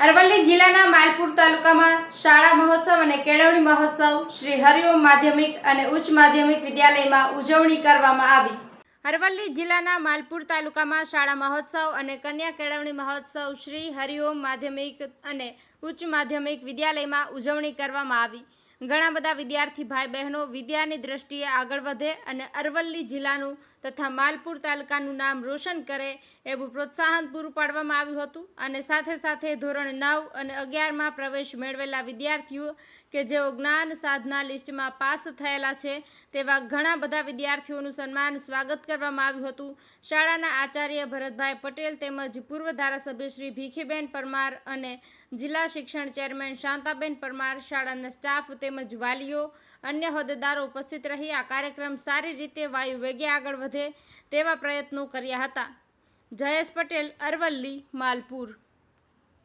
અરવલ્લી જિલ્લાના માલપુર તાલુકામાં શાળા મહોત્સવ અને કેળવણી મહોત્સવ શ્રી હરિઓમ માધ્યમિક અને ઉચ્ચ માધ્યમિક વિદ્યાલયમાં ઉજવણી કરવામાં આવી. અરવલ્લી જિલ્લાના માલપુર તાલુકામાં શાળા મહોત્સવ અને કન્યા કેળવણી મહોત્સવ શ્રી હરિઓમ માધ્યમિક અને ઉચ્ચ માધ્યમિક વિદ્યાલયમાં ઉજવણી કરવામાં આવી. ઘણા બધા વિદ્યાર્થી ભાઈ બહેનો વિદ્યાની દ્રષ્ટિએ આગળ વધે અને અરવલ્લી જિલ્લાનું તથા માલપુર તાલુકાનું નામ રોશન કરે એવું પ્રોત્સાહન પૂરું પાડવામાં આવ્યું હતું. અને સાથે સાથે ધોરણ નવ અને અગિયારમાં પ્રવેશ મેળવેલા વિદ્યાર્થીઓ કે જેઓ જ્ઞાન સાધના લિસ્ટમાં પાસ થયેલા છે તેવા ઘણા બધા વિદ્યાર્થીઓનું સન્માન સ્વાગત કરવામાં આવ્યું હતું. શાળાના આચાર્ય ભરતભાઈ પટેલ તેમજ પૂર્વ ધારાસભ્ય શ્રી ભીખીબેન પરમાર અને જિલ્લા શિક્ષણ ચેરમેન શાંતાબેન પરમાર, શાળાના સ્ટાફ તેમજ વાલીઓ, અન્ય હોદ્દેદારો ઉપસ્થિત રહી આ કાર્યક્રમ સારી રીતે વાયુ વેગે આગળ વધે તેવા પ્રયત્નો કર્યા હતા. જયેશ પટેલ, અરવલ્લી, માલપુર.